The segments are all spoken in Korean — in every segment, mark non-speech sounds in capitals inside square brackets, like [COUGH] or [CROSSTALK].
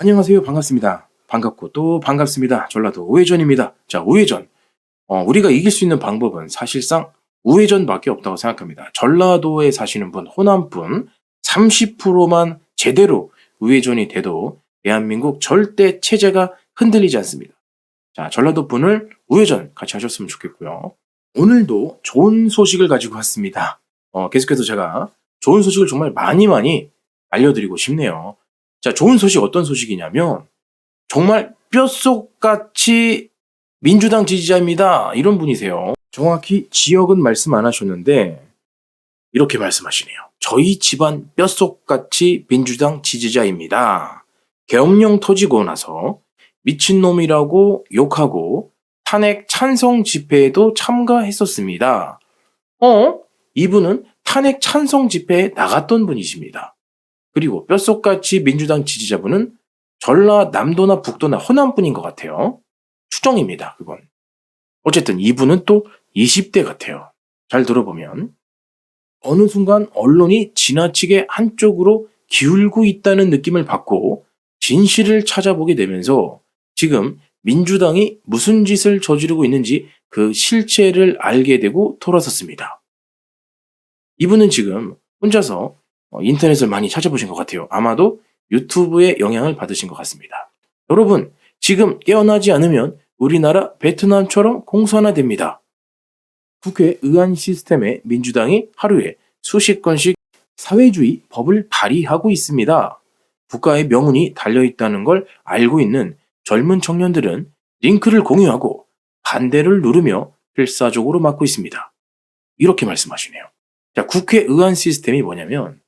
안녕하세요. 반갑습니다. 반갑고 또 반갑습니다. 전라도 우회전입니다. 자, 우회전. 어, 우리가 이길 수 있는 방법은 사실상 우회전밖에 없다고 생각합니다. 전라도에 사시는 분, 호남 분 30%만 제대로 우회전이 돼도 대한민국 절대 체제가 흔들리지 않습니다. 자, 전라도 분을 우회전 같이 하셨으면 좋겠고요. 오늘도 좋은 소식을 가지고 왔습니다. 어, 계속해서 제가 좋은 소식을 정말 많이 많이 알려드리고 싶네요. 자, 좋은 소식 어떤 소식이냐면 정말 뼛속같이 민주당 지지자입니다. 이런 분이세요. 정확히 지역은 말씀 안 하셨는데 이렇게 말씀하시네요. 저희 집안 뼛속같이 민주당 지지자입니다. 계엄령 터지고 나서 미친놈이라고 욕하고 탄핵 찬성 집회에도 참가했었습니다. 어? 이분은 탄핵 찬성 집회에 나갔던 분이십니다. 그리고 뼛속같이 민주당 지지자분은 전라남도나 북도나 호남분인 것 같아요. 추정입니다, 그건. 어쨌든 이분은 또 20대 같아요. 잘 들어보면. 어느 순간 언론이 지나치게 한쪽으로 기울고 있다는 느낌을 받고 진실을 찾아보게 되면서 지금 민주당이 무슨 짓을 저지르고 있는지 그 실체를 알게 되고 돌아섰습니다. 이분은 지금 혼자서 어, 인터넷을 많이 찾아보신 것 같아요. 아마도 유튜브의 영향을 받으신 것 같습니다. 여러분, 지금 깨어나지 않으면 우리나라 베트남처럼 공산화됩니다. 국회 의안 시스템에 민주당이 하루에 수십 건씩 사회주의 법을 발의하고 있습니다. 국가의 명운이 달려있다는 걸 알고 있는 젊은 청년들은 링크를 공유하고 반대를 누르며 필사적으로 막고 있습니다. 이렇게 말씀하시네요. 자, 국회 의안 시스템이 뭐냐면 아,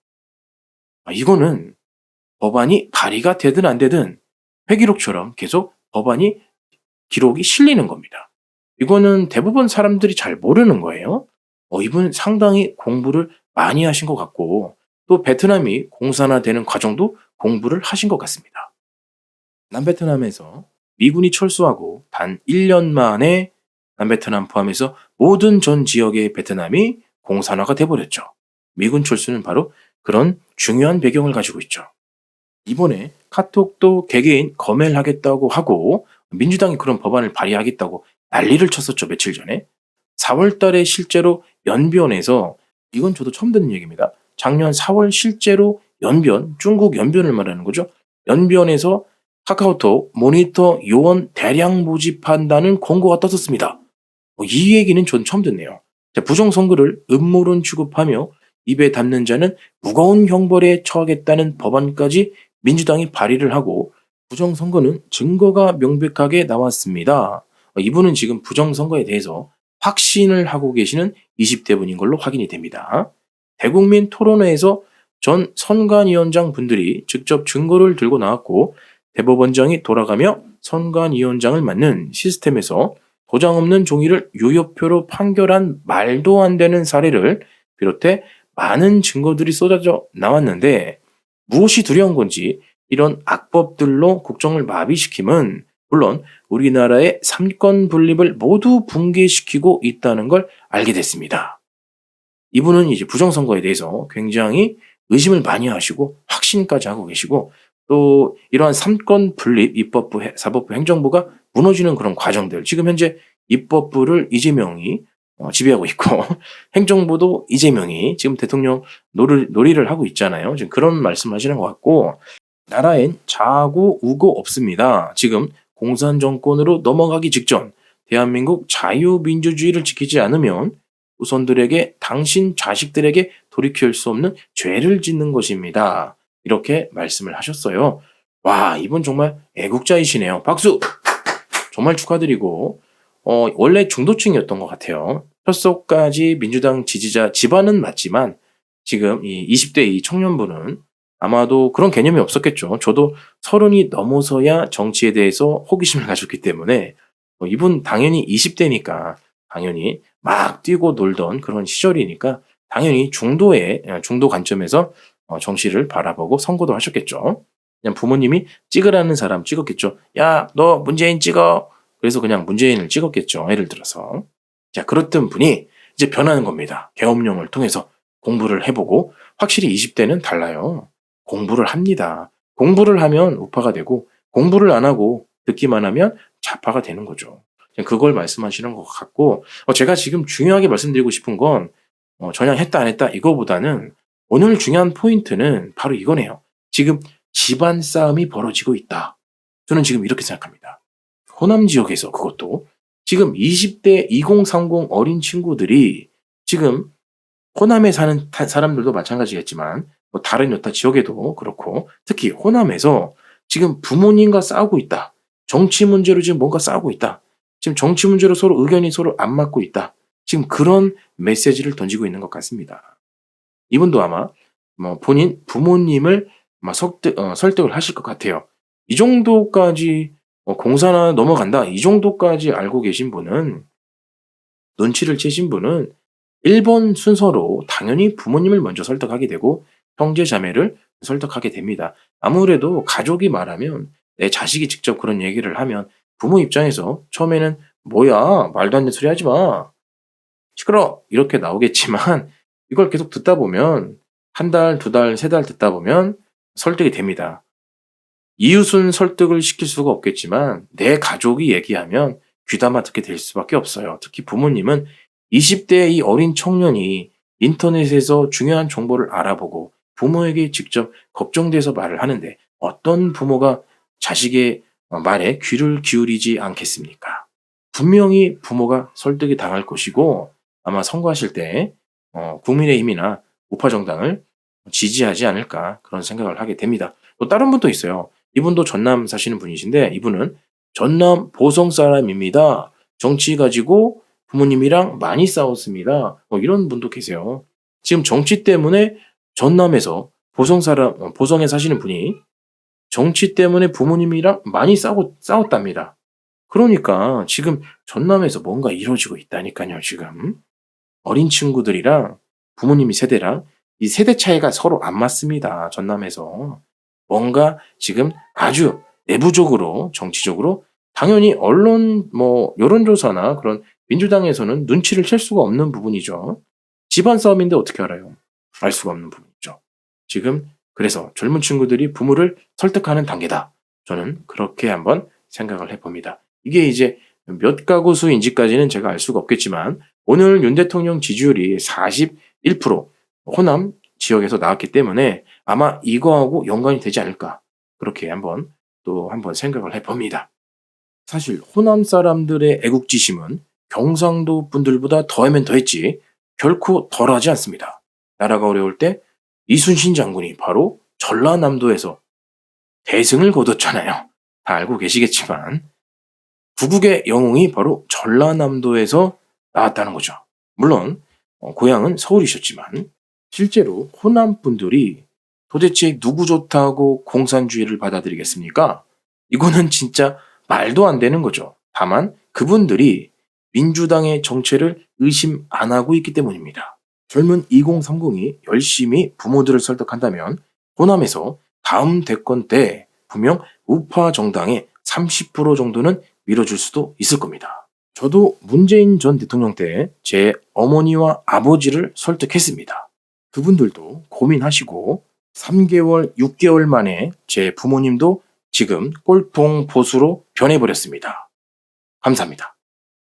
이거는 법안이 발의가 되든 안 되든 회기록처럼 계속 법안이 기록이 실리는 겁니다. 이거는 대부분 사람들이 잘 모르는 거예요. 어, 이분 상당히 공부를 많이 하신 것 같고 또 베트남이 공산화되는 과정도 공부를 하신 것 같습니다. 남베트남에서 미군이 철수하고 단 1년 만에 남베트남 포함해서 모든 전 지역의 베트남이 공산화가 돼버렸죠. 미군 철수는 바로 그런 중요한 배경을 가지고 있죠. 이번에 카톡도 개개인 검열 하겠다고 하고 민주당이 그런 법안을 발의하겠다고 난리를 쳤었죠 며칠 전에 4월 달에 실제로 연변에서 이건 저도 처음 듣는 얘기입니다. 작년 4월 실제로 연변 중국 연변을 말하는 거죠. 연변에서 카카오톡 모니터 요원 대량 모집한다는 공고가 떴었습니다. 어, 이 얘기는 전 처음 듣네요. 자, 부정선거를 음모론 취급하며 입에 담는 자는 무거운 형벌에 처하겠다는 법안까지 민주당이 발의를 하고 부정선거는 증거가 명백하게 나왔습니다. 어, 이분은 지금 부정선거에 대해서 확신을 하고 계시는 20대 분인 걸로 확인이 됩니다. 대국민 토론회에서 전 선관위원장 분들이 직접 증거를 들고 나왔고 대법원장이 돌아가며 선관위원장을 맡는 시스템에서 도장 없는 종이를 유효표로 판결한 말도 안 되는 사례를 비롯해 많은 증거들이 쏟아져 나왔는데 무엇이 두려운 건지 이런 악법들로 국정을 마비시킴은 물론 우리나라의 삼권 분립을 모두 붕괴시키고 있다는 걸 알게 됐습니다. 이분은 이제 부정선거에 대해서 굉장히 의심을 많이 하시고 확신까지 하고 계시고 또 이러한 삼권 분립 입법부 해- 사법부 행정부가 무너지는 그런 과정들 지금 현재 입법부를 이재명이 어, 지배하고 있고 [LAUGHS] 행정부도 이재명이 지금 대통령 놀이, 놀이를 하고 있잖아요. 지금 그런 말씀하시는 것 같고 나라엔 자고 우고 없습니다. 지금 공산 정권으로 넘어가기 직전 대한민국 자유민주주의를 지키지 않으면 후손들에게 당신 자식들에게 돌이킬 수 없는 죄를 짓는 것입니다. 이렇게 말씀을 하셨어요. 와 이분 정말 애국자이시네요. 박수! 정말 축하드리고 어, 원래 중도층이었던 것 같아요. 뼛속까지 민주당 지지자 집안은 맞지만 지금 이 20대 이 청년분은 아마도 그런 개념이 없었겠죠. 저도 서른이 넘어서야 정치에 대해서 호기심을 가졌기 때문에 어, 이분 당연히 20대니까 당연히 막 뛰고 놀던 그런 시절이니까 당연히 중도의 어, 중도 관점에서 어, 정치를 바라보고 선거도 하셨겠죠. 그냥 부모님이 찍으라는 사람 찍었겠죠. 야, 너 문재인 찍어. 그래서 그냥 문재인을 찍었겠죠. 예를 들어서. 자, 그렇던 분이 이제 변하는 겁니다. 계엄령을 통해서 공부를 해보고 확실히 20대는 달라요. 공부를 합니다. 공부를 하면 우파가 되고 공부를 안 하고 듣기만 하면 좌파가 되는 거죠. 그걸 말씀하시는 것 같고 어, 제가 지금 중요하게 말씀드리고 싶은 건 어, 전향했다 안 했다 이거보다는 오늘 중요한 포인트는 바로 이거네요. 지금 집안 싸움이 벌어지고 있다. 저는 지금 이렇게 생각합니다. 호남 지역에서 그것도 지금 20대 2030 어린 친구들이 지금 호남에 사는 타- 사람들도 마찬가지겠지만 뭐 다른 여타 지역에도 그렇고 특히 호남에서 지금 부모님과 싸우고 있다. 정치 문제로 지금 뭔가 싸우고 있다. 지금 정치 문제로 서로 의견이 서로 안 맞고 있다. 지금 그런 메시지를 던지고 있는 것 같습니다. 이분도 아마 뭐 본인 부모님을 설득, 어, 설득을 하실 것 같아요. 이 정도까지 어, 공사나 넘어간다. 이 정도까지 알고 계신 분은 눈치를 채신 분은 1번 순서로 당연히 부모님을 먼저 설득하게 되고 형제 자매를 설득하게 됩니다. 아무래도 가족이 말하면 내 자식이 직접 그런 얘기를 하면 부모 입장에서 처음에는 뭐야 말도 안 되는 소리 하지 마 시끄러 이렇게 나오겠지만 [LAUGHS] 이걸 계속 듣다 보면 한 달, 두 달, 세 달 듣다 보면 설득이 됩니다. 이웃은 설득을 시킬 수가 없겠지만 내 가족이 얘기하면 귀담아 듣게 될 수밖에 없어요. 특히 부모님은 20대의 이 어린 청년이 인터넷에서 중요한 정보를 알아보고 부모에게 직접 걱정돼서 말을 하는데 어떤 부모가 자식의 말에 귀를 기울이지 않겠습니까? 분명히 부모가 설득이 당할 것이고 아마 선거하실 때 어, 국민의힘이나 우파 정당을 지지하지 않을까 그런 생각을 하게 됩니다. 또 다른 분도 있어요. 이분도 전남 사시는 분이신데 이분은 전남 보성 사람입니다. 정치 가지고 부모님이랑 많이 싸웠습니다. 뭐 이런 분도 계세요. 지금 정치 때문에 전남에서 보성 사람 어, 보성에 사시는 분이 정치 때문에 부모님이랑 많이 싸고 싸웠답니다. 그러니까 지금 전남에서 뭔가 이루어지고 있다니까요. 지금 어린 친구들이랑 부모님이 세대랑 이 세대 차이가 서로 안 맞습니다. 전남에서 뭔가 지금 아주 내부적으로 정치적으로 당연히 언론 뭐 여론조사나 그런 민주당에서는 눈치를 챌 수가 없는 부분이죠. 집안 싸움인데 어떻게 알아요? 알 수가 없는 부분이죠. 지금 그래서 젊은 친구들이 부모를 설득하는 단계다. 저는 그렇게 한번 생각을 해봅니다. 이게 이제 몇 가구 수인지까지는 제가 알 수가 없겠지만 오늘 윤 대통령 지지율이 41% 호남 지역에서 나왔기 때문에 아마 이거하고 연관이 되지 않을까 그렇게 한번 또 한번 생각을 해봅니다. 사실 호남 사람들의 애국지심은 경상도 분들보다 더하면 더했지 결코 덜하지 않습니다. 나라가 어려울 때 이순신 장군이 바로 전라남도에서 대승을 거뒀잖아요. 다 알고 계시겠지만 구국의 영웅이 바로 전라남도에서 나왔다는 거죠. 물론 어, 고향은 서울이셨지만 실제로 호남 분들이 도대체 누구 좋다고 공산주의를 받아들이겠습니까? 이거는 진짜 말도 안 되는 거죠. 다만 그분들이 민주당의 정체를 의심 안 하고 있기 때문입니다. 젊은 2030이 열심히 부모들을 설득한다면 호남에서 다음 대권 때 분명 우파 정당의 30% 정도는 밀어줄 수도 있을 겁니다. 저도 문재인 전 대통령 때 제 어머니와 아버지를 설득했습니다. 그분들도 고민하시고 3개월, 6개월 만에 제 부모님도 지금 꼴통 보수로 변해버렸습니다. 감사합니다.